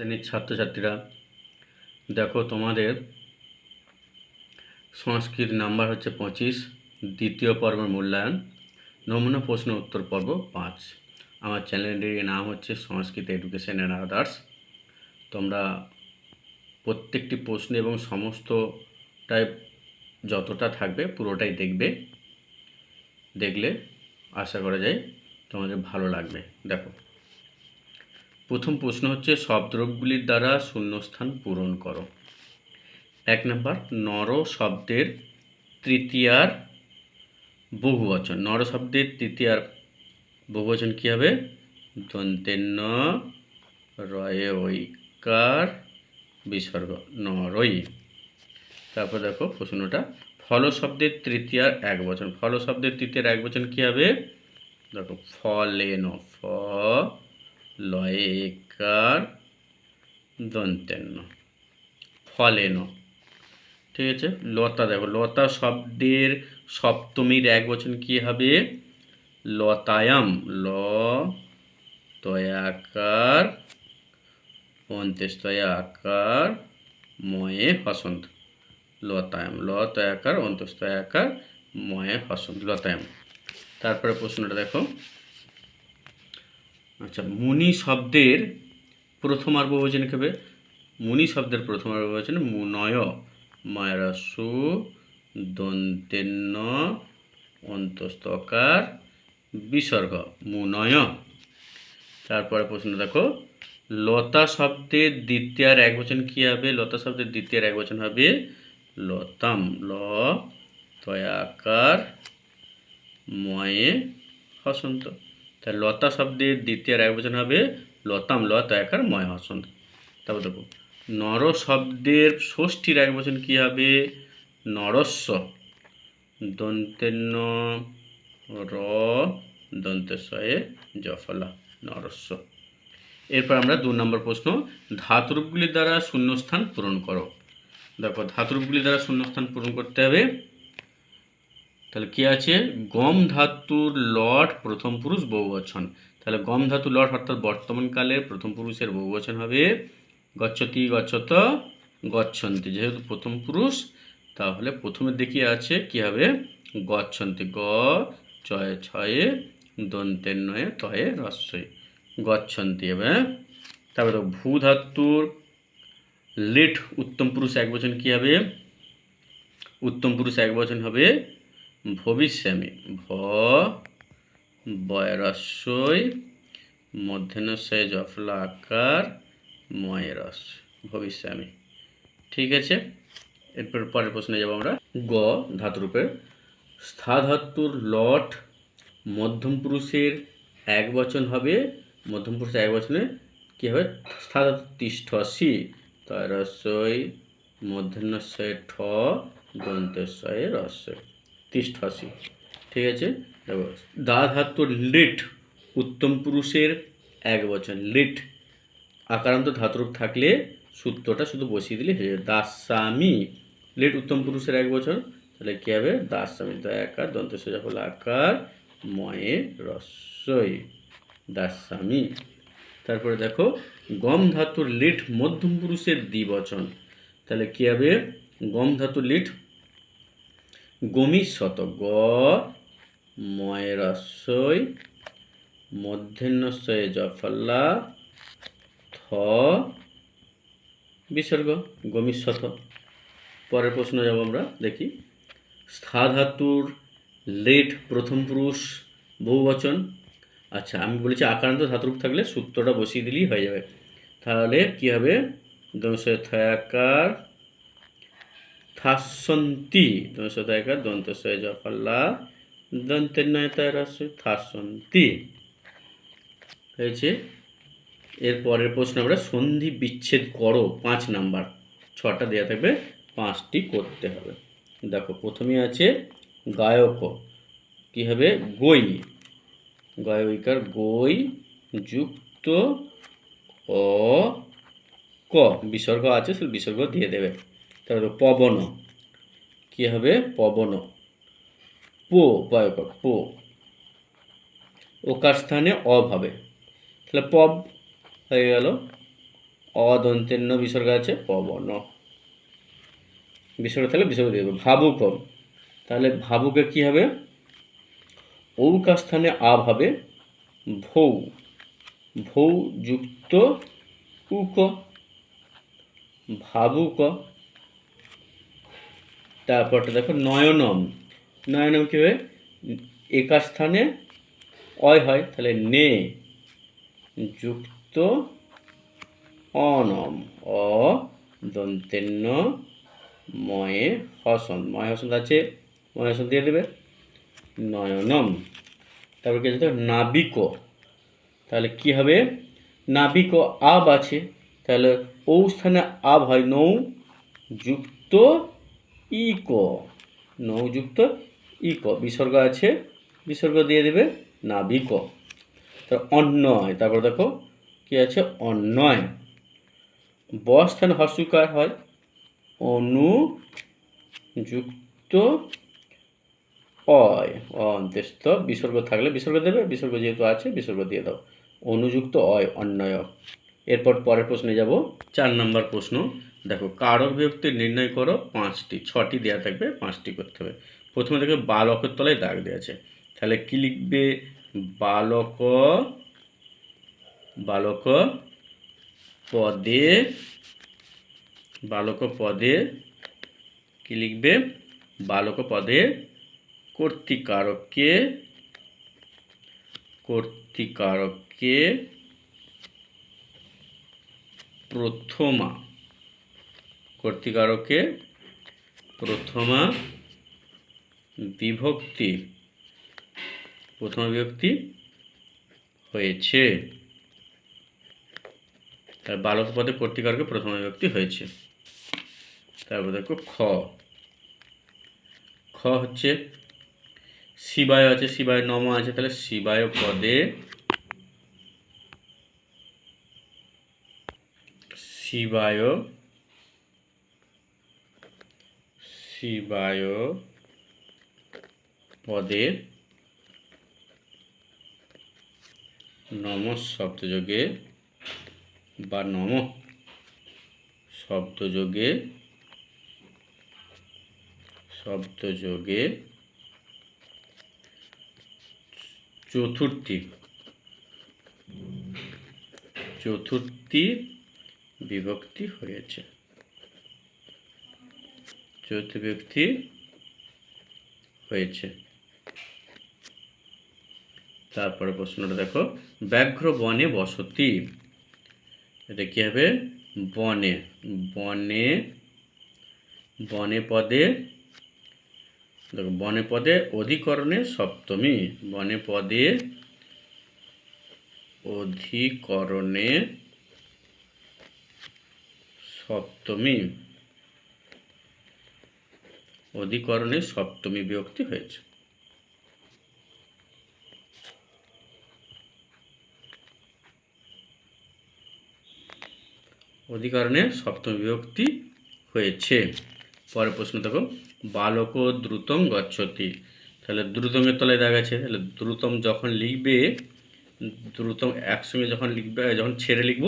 শ্রেণির ছাত্রছাত্রীরা, দেখো তোমাদের সংস্কৃত নাম্বার হচ্ছে পঁচিশ, দ্বিতীয় পর্বের মূল্যায়ন, নমুনা প্রশ্ন উত্তর পর্ব পাঁচ। আমার চ্যানেলটির নাম হচ্ছে সংস্কৃত এডুকেশন অ্যান্ড আদার্স। তোমরা প্রত্যেকটি প্রশ্ন এবং সমস্তটাই যতটা থাকবে পুরোটাই দেখবে, দেখলে আশা করা যায় তোমাদের ভালো লাগবে। দেখো। প্রথম প্রশ্ন হচ্ছে শব্দগুলির দ্বারা শূন্যস্থান পূরণ করো। এক নম্বর, নর শব্দের তৃতীয়ার বহুবচন। নর শব্দের তৃতীয়ার বহুবচন কী হবে? দন্তের ন রয়ে ঐকার, বিসর্গ, নরই। তারপর দেখো প্রশ্নটা, ফল শব্দের তৃতীয়ার এক বচন। ফল শব্দের তৃতীয়ার এক বচন কী হবে? দেখো, ফলেন, ফ লয়েকার দন্তেন্ন, ফলেন। ঠিক আছে? লতা দেখো, লতা শব্দের সপ্তমীর এক বচন কি হবে? লতায়াম ল তয়াকার অন্ত্যস্তয়াকার ময়ে হসন্ত। লতায়াম ল তয়াকার অন্তস্তয়াকার, ময়ে হসন্ত, লতায়াম। তারপরে প্রশ্নটা দেখো। আচ্ছা মুনি শব্দের প্রথমার বহুবচন কি হবে মুনি শব্দের প্রথম প্রথমার বহুবচন মুনয় মায়রাসু দন্তেন্ন, অন্তস্তকার, বিসর্গ মুনয় তারপরে প্রশ্ন দেখো, লতা শব্দের দ্বিতীয়ার এক বচন কী হবে? লতা শব্দের দ্বিতীয়ার এক বচন হবে লতাম, ল, তয়াকার, ময়ে, হসন্ত। তাহলে লতা শব্দের দ্বিতীয় এক বচন হবে লতাম ল তয়াকার ময় হসন্ত তারপর দেখো, নর শব্দের ষষ্ঠীর এক বচন কী হবে? নরস্ব। দন্তেন্ন র, দন্তেশ্বয়ে জফলা, নরস্ব। এরপর আমরা দু নম্বর প্রশ্ন, ধাতুরূপগুলির দ্বারা শূন্যস্থান পূরণ করো। দেখো, ধাতুরূপগুলির দ্বারা শূন্যস্থান পূরণ করতে হবে। তাহলে কি আছে? গম ধাতুর লট প্রথম পুরুষ বহুবচন। তাহলে গম ধাতু লট অর্থাৎ বর্তমানকালে প্রথম পুরুষের বহুবচন হবে গচ্ছতি, গচ্ছত, গচ্ছন্তি। যেহেতু প্রথম পুরুষ, তাহলে প্রথমের দিকে আছে কি হবে? গচ্ছন্তি। গ, চয়ে, ছয়ে দন্তের নয়ে, তয়ে রস্যই গচ্ছন্তি হবে তারপরে দেখো, ভূ ধাতুর লিট উত্তম পুরুষ এক বচন কী হবে? উত্তম পুরুষ এক বচন হবে ভবিষ্যামি। ভ, বয়রস্যই মধ্যাহ্নশয় জফলা আকার, ময়রস। ভবিষ্যামি। ঠিক আছে? এরপর পরের প্রশ্নে যাব আমরা। গ ধাতুরূপের স্থা ধাতুর লট মধ্যম পুরুষের এক বচন হবে। মধ্যম পুরুষের এক বচনে কী হবে? স্থা ধাতু তিষ্ঠসি তয়রস্যই মধ্যাহ্নশয় ঠ দন্তস্বয়ে রস্যই। তিষ্ঠসি। ঠিক আছে? দা ধাতুর লিট, উত্তম পুরুষের এক বচন, লিট। আকারান্ত ধাতুরূপ থাকলে সূত্রটা শুধু বসিয়ে দিলে হয়ে যাবে। দাসামি, লিট উত্তম পুরুষের এক বছর তাহলে কী হবে? দাসামি, দয়াকার, দন্ত সোজাফল আকার, ময়ে রস্যই। দাসামি। তারপরে দেখো, গম ধাতুর লিট মধ্যম পুরুষের দ্বিবচন, তাহলে কী হবে? গম ধাতুর লিট গমি শত গ ময়রস্যই মধ্যাহ্নশয়ে জফল্লা থ, বিসর্গ গমিষ্যথ পরের প্রশ্ন যাব আমরা, দেখি। স্থা ধাতুর লেট প্রথম পুরুষ, বহুবচন। আচ্ছা আমি বলেছি আকারান্ত ধাতুরূপ থাকলে সূত্রটা বসিয়ে দিলেই হয়ে যাবে। তাহলে কি হবে? দংশয় থয়াকার থাসন্তি। দংশয় থয়াকার দন্তশয় জফল্লা দন্তের নয় তয়রাশয় থাসন্তি। হয়েছে। এর পরের প্রশ্ন আমরা সন্ধি বিচ্ছেদ করো, পাঁচ নাম্বার। ছটা দেওয়া থাকবে, পাঁচটি করতে হবে। দেখো, প্রথমে আছে গায়ক। কী হবে? গই গায়িকার গই যুক্ত অ ক। বিসর্গ আছে সে বিসর্গ দিয়ে দেবে। তারপরে পবন। কী হবে? পবন। পো গায়ক পো। ওকার স্থানে অব হবে তাহলে পব হয়ে গেল। অদন্তের ন বিসর্গ আছে, পবন। বিসর্গ তাহলে বিসর্গ দিয়ে দেবো। ভাবুক তাহলে ভাবুকে কি হবে? ঔকা স্থানে আব হবে ভৌ। ভৌ যুক্ত উক। ভাবুক। তারপরটা দেখো নয়নম। নয়নম কী হবে একা স্থানে অয় হয়, তাহলে নে। যুক্ত অনম। অ দন্তেন্ন ময়ে হসন। ময় হসন আছে, ময় হসন দিয়ে দেবে। নয়নম। তারপর কি আছে? নাবিক। তাহলে কি হবে? নাবিক আব আছে। তাহলে ও স্থানে আব হয়, নৌ। যুক্ত ইক নৌ যুক্ত ইক, বিসর্গ আছে, বিসর্গ দিয়ে দেবে নাবিক তার অন্যয় তারপর দেখো কি আছে? অন্যয় ব স্থানে হস্যকার হয়? অনু যুক্ত অয়। অন্ত্যস্ত বিসর্গ থাকলে বিসর্গ দেবে, বিসর্গ যেহেতু আছে, বিসর্গ দিয়ে দাও। অনুযুক্ত অয় অন্যয় এরপর পরের প্রশ্নে যাব, চার নম্বর প্রশ্ন। দেখো কারক বিভক্তি নির্ণয় করো পাঁচটি, ছটি দেওয়া থাকবে, পাঁচটি করতে হবে। প্রথমে দেখবে বালকের তলায় দাগ দেওয়া আছে। তাহলে কি লিখবে? বালক বালক পদে বালক পদে কি লিখবে? বালক পদে কর্তিকারককে কর্তিকারককে প্রথমা কর্তিকারকে প্রথমা বিভক্তি প্রথমা বিভক্তি হয়েছে। তার বালক পদে কর্তিকারকে প্রথমা বিভক্তি হয়েছে। তারপর দেখো খ। খ হচ্ছে শিবায় আছে, শিবায় নম আছে, তাহলে শিবায় পদে শিবায় শিবায় পদে নম শব্দযোগে বা নম শব্দযোগে শব্দযোগে চতুর্থী চতুর্থী বিভক্তি হয়েছে। চতুর্থী বিভক্তি হয়েছে। তারপরে প্রশ্নটা দেখো, ব্যাঘ্র বনে বসতি। এটা কি হবে? বনে। বনে বনে পদে, দেখো, বনে পদে অধিকরণে সপ্তমী। বনে পদে অধিকরণে সপ্তমী। অধিকরণে সপ্তমী বিভক্তি হয়েছে। অধিকরণে সপ্তমী বিভক্তি হয়েছে। পরের প্রশ্ন দেখো, বালক দ্রুতম গচ্ছতি। তাহলে দ্রুতমের তলায় দেখা গেছে তাহলে দ্রুতম যখন লিখবে, দ্রুতম একসঙ্গে যখন লিখবে, যখন ছেড়ে লিখব,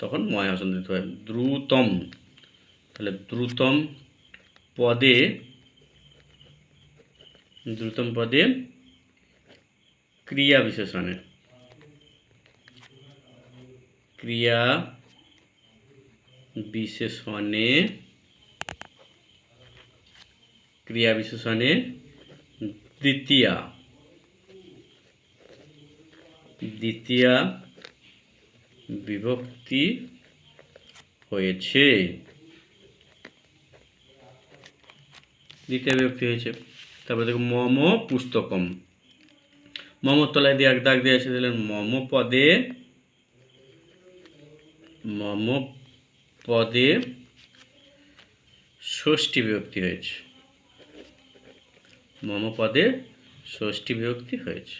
তখন ময় হাসন দিতে হয় দ্রুতম, তাহলে দ্রুতম পদে দ্রুতম পদে ক্রিয়া বিশেষণে। ক্রিয়া বিশেষণে ক্রিয়া বিশেষণে দ্বিতীয়া। দ্বিতীয়া বিভক্তি হয়েছে। দ্বিতীয় বিভক্তি হয়েছে। তারপরে দেখো মম পুস্তকম। মম তলায় দিয়ে এক দাগ দিয়ে আছে তাহলে মম পদে। মম পদে ষষ্ঠী বিভক্তি হয়েছে। মম পদে ষষ্ঠী বিভক্তি হয়েছে।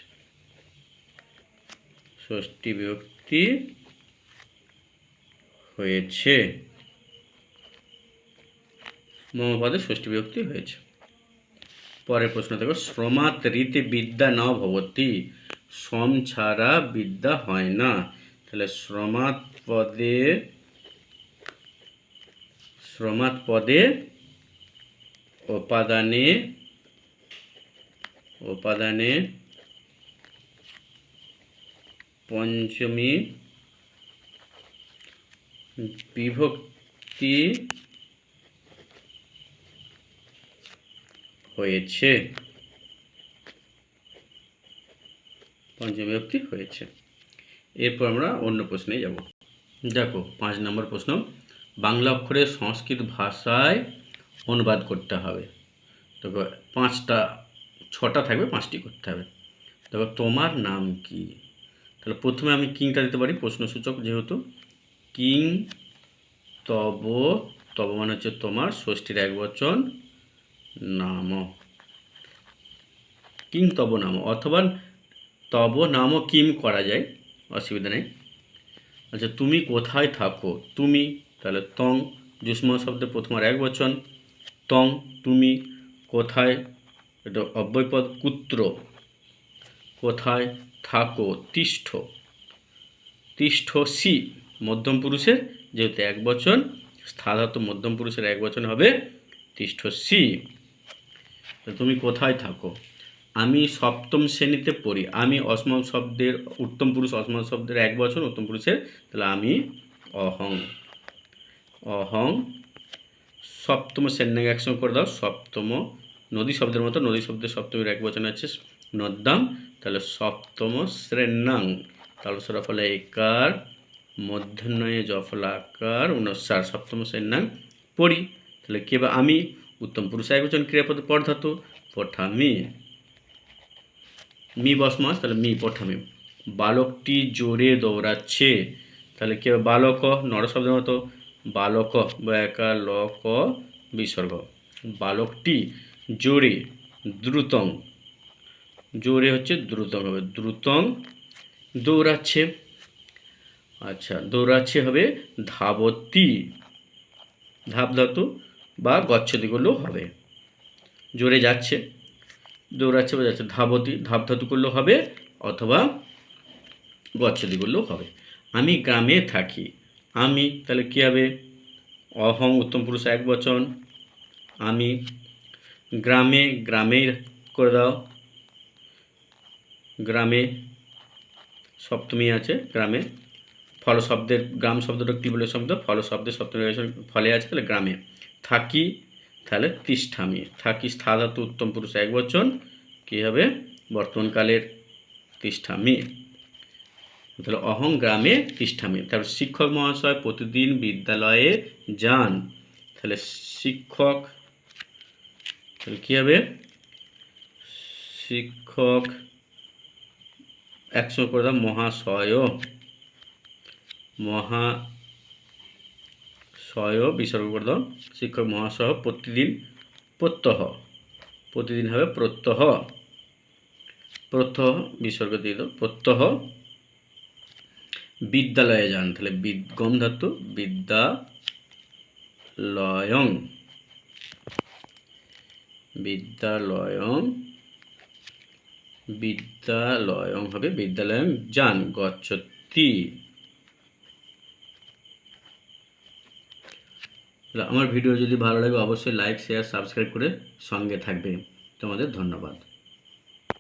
ষষ্ঠী বিভক্তি হয়েছে। মম পদে ষষ্ঠী বিভক্তি হয়েছে। পরের প্রশ্ন দেখো শ্রমাত রীতি বিদ্যা ন ভবতি শ্রম ছাড়া বিদ্যা হয় না। তাহলে শ্রমাত পদে শ্রমাত পদে উপাদানে উপাদানে পঞ্চমী বিভক্তি হয়েছে। পঞ্চমী বিভক্তি হয়েছে। এরপর আমরা অন্য প্রশ্নে যাব। দেখো, পাঁচ নম্বর প্রশ্ন, বাংলা অক্ষরে সংস্কৃত ভাষায় অনুবাদ করতে হবে। দেখো, পাঁচটা, ছটা থাকবে, পাঁচটি করতে হবে। দেখো, তোমার নাম কি? তাহলে প্রথমে আমি কিংটা দিতে পারি, প্রশ্নসূচক যেহেতু। কিং, তব তব মানে হচ্ছে তোমার, ষষ্ঠীর এক বচন। নাম। কিং তব নাম। অথবা তব নাম কিম করা যায়, অসুবিধা নেই। আচ্ছা তুমি কোথায় থাকো? তুমি, তাহলে তং, যুষ্ম শব্দে প্রথম আর এক বচন। তং, তুমি কোথায়? এটা অব্যয়পদ কুত্র। কোথায় থাকো? তিষ্ঠ। তিষ্ঠ সি, মধ্যম পুরুষের, যেহেতু এক বচন স্থাধাত মধ্যম পুরুষের এক বচন হবে তিষ্ঠ সি। তুমি কোথায় থাকো? আমি সপ্তম শ্রেণীতে পড়ি। আমি অসম শব্দের, উত্তম পুরুষ অসম শব্দের এক বচন উত্তম পুরুষের, তাহলে আমি অহং। অহং সপ্তম শ্রেণি একসঙ্গে করে দাও? সপ্তম নদী শব্দের মতো, নদী শব্দের সপ্তমীর এক বচন আছে, নদ্যাম। তাহলে সপ্তম শ্রেণাং। তাহলে তালসরা ফলে একার মধ্যাহ্নয়ে জফলাকার উনসার সপ্তম শ্রেণাং পড়ি। তাহলে কে বা আমি উত্তম পুরুষ এক বচন ক্রিয়াপদ পর্ধাতু, পঠামি। মি বস বসমাস, তাহলে মি পঠামি। বালকটি জোরে দৌড়াচ্ছে। তাহলে কে বালক নর শব্দের মতো বালক বা একা লক বিসর্গ। বালকটি জোরে, দ্রুতং। জোরে হচ্ছে দ্রুতং হবে। দ্রুতং দৌড়াচ্ছে। আচ্ছা দৌড়াচ্ছে হবে ধাবতী। ধাপ ধাতু বা গচ্ছতি করলেও হবে। জোরে যাচ্ছে, দৌড়াচ্ছে বা যাচ্ছে, ধাবতী ধাপ করলেও হবে অথবা গচ্ছতি করলেও হবে। আমি গ্রামে থাকি। আমি তাহলে কী হবে? অহং উত্তম পুরুষ এক বচন। আমি গ্রামে গ্রামের করে দাও। গ্রামে সপ্তমী আছে, গ্রামে। ফল শব্দের গ্রাম শব্দটা কী বলে শব্দ? ফল শব্দের সপ্তমী ফলে আছে তাহলে গ্রামে। থাকি, তাহলে তিষ্ঠামি থাকি স্থাধাতু উত্তম পুরুষ এক বচন, কী হবে? বর্তমানকালের তিষ্ঠামি তাহলে অহং গ্রামে তিষ্ঠামি তারপর শিক্ষক মহাশয় প্রতিদিন বিদ্যালয়ে যান। তাহলে শিক্ষক, তাহলে কী হবে? শিক্ষক একশো করে দাও, মহাশয়। মহাশয় বিসর্গ করে দাও শিক্ষক মহাশয় প্রতিদিন প্রত্যহ। প্রতিদিন হবে প্রত্যহ। প্রত্যহ, বিসর্গ দিয়ে দাও, প্রত্যহ। বিদ্যালয়ে যান, তাহলে গম ধাতু বিদ্যালয়ং। বিদ্যালয়ং বিদ্যালয়ং হবে বিদ্যালয়ং যান গচ্ছতি আমার ভিডিও যদি ভালো লাগে অবশ্যই লাইক শেয়ার সাবস্ক্রাইব করে সঙ্গে থাকবে। তোমাদের ধন্যবাদ।